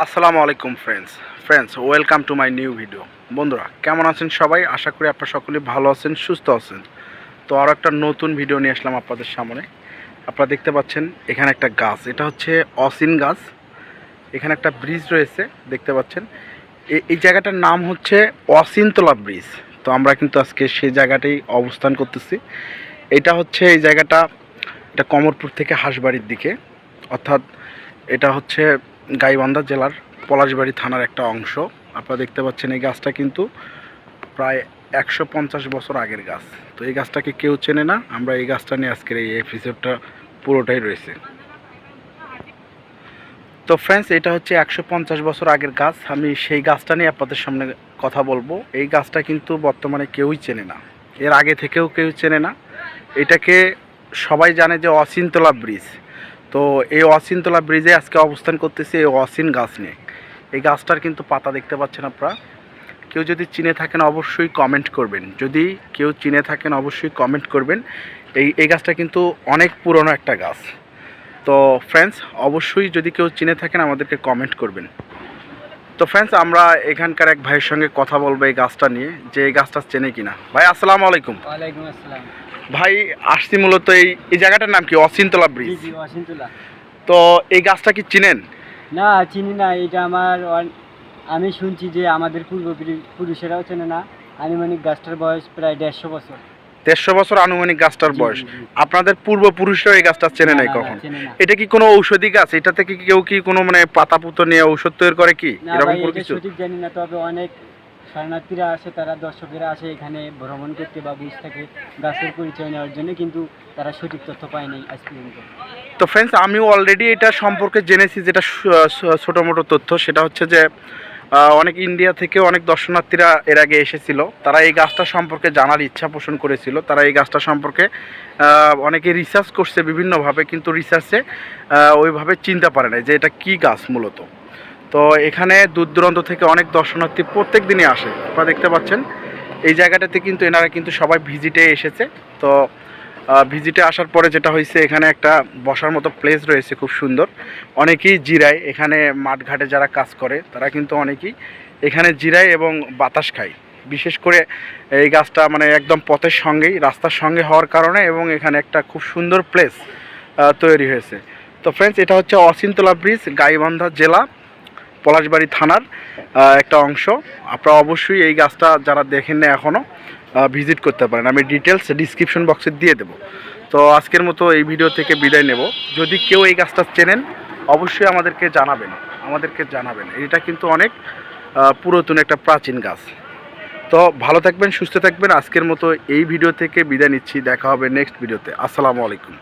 আসসালামু আলাইকুম friends friends welcome to my new video বন্ধুরা, কেমন আছেন সবাই? আশা করি আপনারা সকলে ভালো আছেন, সুস্থ আছেন। তো আরও একটা নতুন ভিডিও নিয়ে আসলাম আপনাদের সামনে। আপনারা দেখতে পাচ্ছেন, এখানে একটা গাছ। এটা হচ্ছে অসিন গাছ। এখানে একটা ব্রিজ রয়েছে, দেখতে পাচ্ছেন। এই জায়গাটার নাম হচ্ছে অসিনতলা ব্রিজ তো আমরা কিন্তু আজকে সেই জায়গাটাই অবস্থান করতেছি। এটা হচ্ছে এই জায়গাটা, এটা কমরপুর থেকে হাঁসবাড়ির দিকে। অর্থাৎ এটা হচ্ছে গাইবান্ধা জেলার পলাশবাড়ি থানার একটা অংশ। আপনারা দেখতে পাচ্ছেন এই গাছটা কিন্তু প্রায় একশো পঞ্চাশ বছর আগের গাছ। তো এই গাছটাকে কেউ চেনে না, আমরা এই গাছটা নিয়ে আজকের এই এপিসোডটা পুরোটাই রয়েছে। তো ফ্রেন্ডস এটা হচ্ছে একশো পঞ্চাশ বছর আগের গাছ। আমি সেই গাছটা নিয়ে আপনাদের সামনে কথা বলব। এই গাছটা কিন্তু বর্তমানে কেউই চেনে না। এর আগে থেকেও কেউ চেনে না। এটাকে সবাই জানে যে অচিনতলা ব্রিজ। তো এই অসিনতলা ব্রিজে আজকে অবস্থান করতেছি এই অসিন গাছ নিয়ে। এই গাছটার কিন্তু পাতা দেখতে পাচ্ছেন আপনারা। কেউ যদি চিনে থাকেন অবশ্যই কমেন্ট করবেন। যদি কেউ চিনে থাকেন অবশ্যই কমেন্ট করবেন। এই এই গাছটা কিন্তু অনেক পুরনো একটা গাছ। তো ফ্রেন্ডস অবশ্যই যদি কেউ চিনে থাকেন আমাদেরকে কমেন্ট করবেন। তো ফ্রেন্ডস আমরা এখানকার এক ভাইয়ের সঙ্গে কথা বলব এই গাছটা নিয়ে। যে এই গাছটা চেনে কিনা। ভাই, আসসালামু আলাইকুম। ওয়ালাইকুম আসসালাম। ভাই আসছি মূলত এই এই জায়গাটার নাম কি? অসিনতলা ব্রিজ ওয়াশিংটলা তো এই গাছটা কি চিনেন? না চিনি না এটা আমার আমি শুনছি যে আমাদের পূর্ব পুরুষেরাও চেনে না। আনুমানিক গাছটার বয়স প্রায় দেড়শো বছর। দেড়শো বছর আনুমানিক গাছটার বয়স। আপনাদের পূর্বপুরুষরাও এই গাছটা চেনে নাই কখন? এটা কি কোনো ঔষধি গাছ? এটা থেকে কেউ কি কোনো মানে পাতা পুতো নিয়ে ঔষধ তৈরি করে কি? এরকম কোনো কিছু? জানি না তবে অনেক শরণার্থীরা আসে, তারা দর্শকেরা আসে এখানে ভ্রমণ করতে বা বুঝ থাকে গাছের পরিচয় নেওয়ার জন্য, কিন্তু তারা সঠিক তথ্য পায়নি আজ পর্যন্ত। তো ফ্রেন্ডস আমিও অলরেডি এটা সম্পর্কে জেনেছি, যেটা ছোটো মোটো তথ্য, সেটা হচ্ছে যে অনেক ইন্ডিয়া থেকে অনেক দর্শনার্থীরা এর আগে এসেছিল। তারা এই গাছটা সম্পর্কে জানার ইচ্ছা পোষণ করেছিল। তারা এই গাছটা সম্পর্কে অনেকে রিসার্চ করছে বিভিন্নভাবে, কিন্তু রিসার্চে ওইভাবে চিনতে পারে না যে এটা কি গাছ মূলত। তো এখানে দূর দূরান্ত থেকে অনেক দর্শনার্থী প্রত্যেক দিনই আসে। আপনারা দেখতে পাচ্ছেন, এই জায়গাটাতে কিন্তু এনারা কিন্তু সবাই ভিজিটে এসেছে। তো ভিজিটে আসার পরে যেটা হয়েছে, এখানে একটা বসার মতো প্লেস রয়েছে খুব সুন্দর। অনেকেই জিরায়, এখানে মাঠঘাটে যারা কাজ করে, তারা কিন্তু অনেকেই এখানে জিরায় এবং বাতাস খায়। বিশেষ করে এই গাছটা মানে একদম পথের সঙ্গেই, রাস্তার সঙ্গে হওয়ার কারণে এবং এখানে একটা খুব সুন্দর প্লেস তৈরি হয়েছে। তো ফ্রেন্ডস এটা হচ্ছে অচিনতলা ব্রিজ গাইবান্ধা জেলা। পলাশবাড়ি থানার একটা অংশ। আপনারা অবশ্যই এই গাছটা যারা দেখেন না এখনও ভিজিট করতে পারেন। আমি ডিটেলস ডিসক্রিপশন বক্সে দিয়ে দেবো। তো আজকের মতো এই ভিডিও থেকে বিদায় নেব। যদি কেউ এই গাছটা চেনেন, অবশ্যই আমাদেরকে জানাবেন। আমাদেরকে জানাবেন। এটা কিন্তু অনেক পুরাতন একটা প্রাচীন গাছ। তো ভালো থাকবেন, সুস্থ থাকবেন। আজকের মতো এই ভিডিও থেকে বিদায় নিচ্ছি। দেখা হবে নেক্সট ভিডিওতে আসসালামু আলাইকুম।